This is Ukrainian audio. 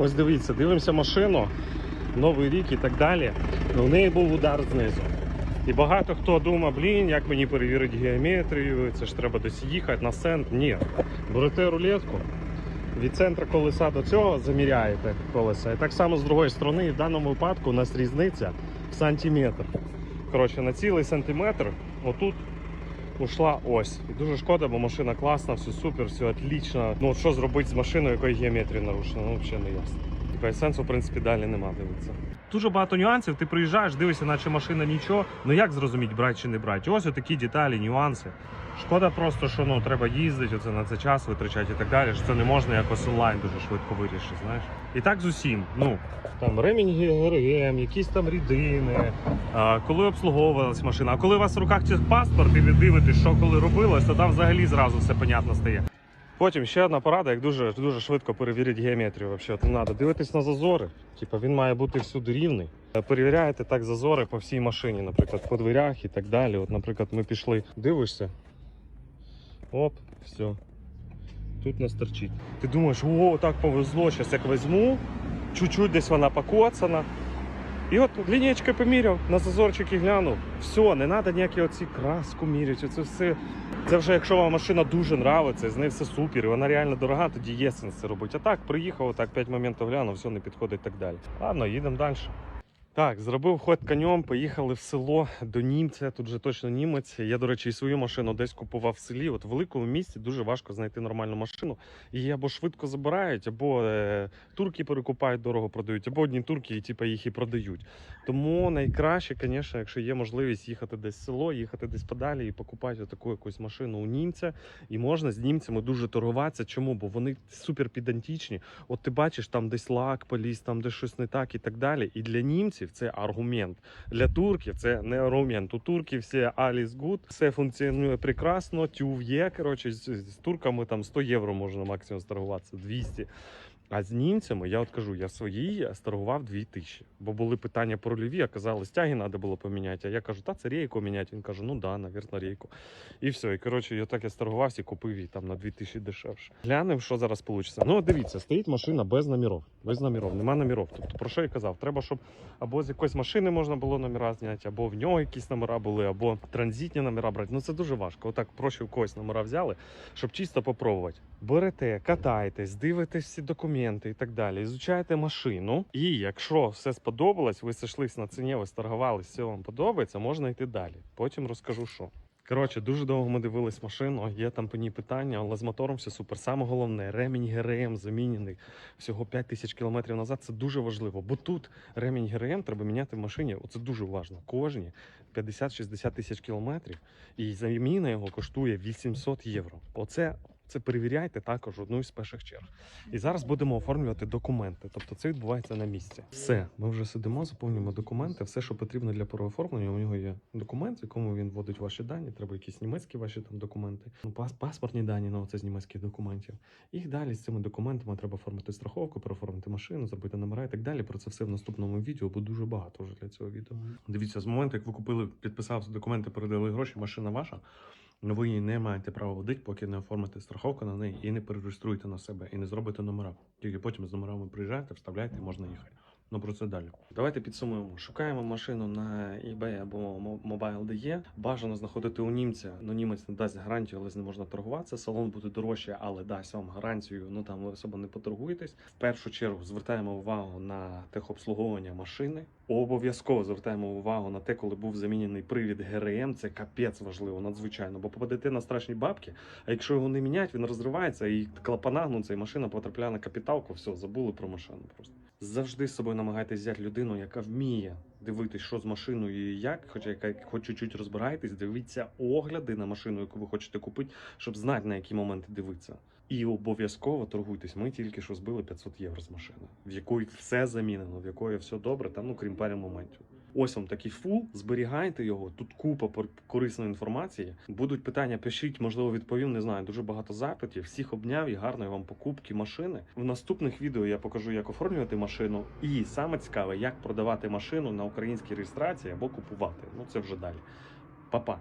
Ось дивіться, дивимося машину, новий рік і так далі. У неї був удар знизу. І багато хто думає, блін, як мені перевірити геометрію, це ж треба десь їхати на центр. Ні. Берете рулетку, від центру колеса до цього заміряєте колеса. І так само з другої сторони, в даному випадку у нас різниця в сантиметр. Коротше, на цілий сантиметр отут ушла ось. І дуже шкода, бо машина класна, все супер, все отлично. Ну от що зробити з машиною, якої геометрія нарушена, ну взагалі не ясно. Типа сенсу, в принципі, далі нема дивитися. Дуже багато нюансів. Ти приїжджаєш, дивишся, наче машина нічого. Ну як зрозуміти, брати чи не брати? Ось такі деталі, нюанси. Шкода просто, що ну треба їздити, оце на це час витрачати і так далі. Що це не можна якось онлайн дуже швидко вирішити, знаєш. І так з усім. Ну там ремінь ГРМ, якісь там рідини, а, коли обслуговувалась машина. А коли у вас в руках паспорт і ви дивитесь, що коли робилось, то там взагалі зразу все понятно стає. Потім ще одна порада, як дуже, дуже швидко перевірити геометрію. Не треба дивитись на зазори. Типа він має бути всюди рівний. Е, Перевіряєте так зазори по всій машині, наприклад, по дверях і так далі. От, наприклад, ми пішли, дивишся. Оп, все. Тут нас торчить. Ти думаєш, о, так повезло, зараз як візьму, чуть-чуть десь вона покоцана. І от лінієчки поміряв, на зазорчики глянув. Все, не треба ніякі оці краску міряти. Це все. Це вже якщо вам машина дуже нравиться, з нею все супер, і вона реально дорога, тоді є сенс це робити. А так, приїхав, так 5 моментів глянув, все не підходить і так далі. Ладно, їдемо далі. Так, зробив ход конем, поїхали в село до німця. Тут же точно німець. Я, до речі, і свою машину десь купував в селі. От в великому місті дуже важко знайти нормальну машину. Її або швидко забирають, або е, турки перекупають, дорого продають, або одні турки і типу, їх і продають. Тому найкраще, звісно, якщо є можливість їхати десь в село, їхати десь подалі і покупати таку якусь машину у німця. І можна з німцями дуже торгуватися. Чому? Бо вони супер підантічні. От ти бачиш, там десь лак поліз, там десь щось не так і так далі. І для німців це аргумент. Для турків це не аргумент. У турків все аліс гуд, все функціонує прекрасно, тюв є. Коротше, з, турками там 100 євро можна максимум сторгуватися, 200. А з німцями я от кажу, я своїй сторгував 2000. Бо були питання про рульові, а казали, стяги треба було поміняти. А я кажу, та це рейку міняти. Він каже, ну да, навірно, рейку. І все. І коротше, я так я сторгувався і купив її там на 2000 дешевше. Глянемо, що зараз вийде. Ну, дивіться, стоїть машина без номерів. Без номерів, нема номерів. Тобто, про що я казав? Треба, щоб або з якоїсь машини можна було номера зняти, або в нього якісь номера були, або транзитні номера брати. Ну це дуже важко. Отак проще в когось номера взяли, щоб чисто попробувати. Берете, катаєтесь, дивитесь всі документи і так далі. Ізучаєте машину. І якщо все сподобалось, ви сошлись на ціні, ви сторгувались, все вам подобається, можна йти далі. Потім розкажу, що. Коротше, дуже довго ми дивились машину, є там по ній питання, але з мотором все супер. Саме головне, ремінь ГРМ замінений всього 5 тисяч кілометрів назад. Це дуже важливо, бо тут ремінь ГРМ треба міняти в машині. Оце дуже важливо. Кожні 50-60 тисяч кілометрів, і заміна його коштує 800 євро. Оце. Це перевіряйте також одну із перших черг. І зараз будемо оформлювати документи. Тобто це відбувається на місці. Все, ми вже сидимо, заповнюємо документи. Все, що потрібно для переоформлення. У нього є документ, в якому він вводить ваші дані. Треба якісь німецькі ваші там документи. Ну, пас, паспортні дані, ну це з німецьких документів. І далі з цими документами треба оформити страховку, переоформити машину, зробити номера і так далі. Про це все в наступному відео, бо дуже багато вже для цього відео. Дивіться, з моменту, як ви купили, підписався документи, передали гроші, машина ваша. Ну, ви її не маєте права водити, поки не оформите страховку на неї і не перереєструєте на себе, і не зробите номера. Тільки потім з номерами приїжджаєте, вставляєте, і можна їхати. Ну про це далі. Давайте підсумуємо. Шукаємо машину на eBay або Mo- Mobile.de. Бажано знаходити у німця. Ну німець не дасть гарантію, але з ним можна торгуватися. Салон буде дорожче, але дасть вам гарантію. Ну там ви особо не поторгуєтесь. В першу чергу звертаємо увагу на техобслуговування машини. Обов'язково звертаємо увагу на те, коли був замінений привід ГРМ. Це капець важливо, надзвичайно. Бо попадете на страшні бабки. А якщо його не міняють, він розривається і клапана гнуться, і машина потрапляє на капіталку. Все, забули про машину просто. Завжди з собою намагайтесь взяти людину, яка вміє дивитись, що з машиною і як, хоча яка хоч чуть-чуть розбираєтесь, дивіться огляди на машину, яку ви хочете купити, щоб знати на які моменти дивитися. І обов'язково торгуйтесь. Ми тільки що збили 500 євро з машини, в якої все замінено, в якої все добре, там ну крім пари моментів. Ось вам такий фул, зберігайте його. Тут купа корисної інформації. Будуть питання, пишіть, можливо, відповім. Не знаю. Дуже багато запитів. Всіх обняв і гарної вам покупки машини. В наступних відео я покажу, як оформлювати машину. І саме цікаве, як продавати машину на українській реєстрації або купувати. Ну це вже далі. Па-па!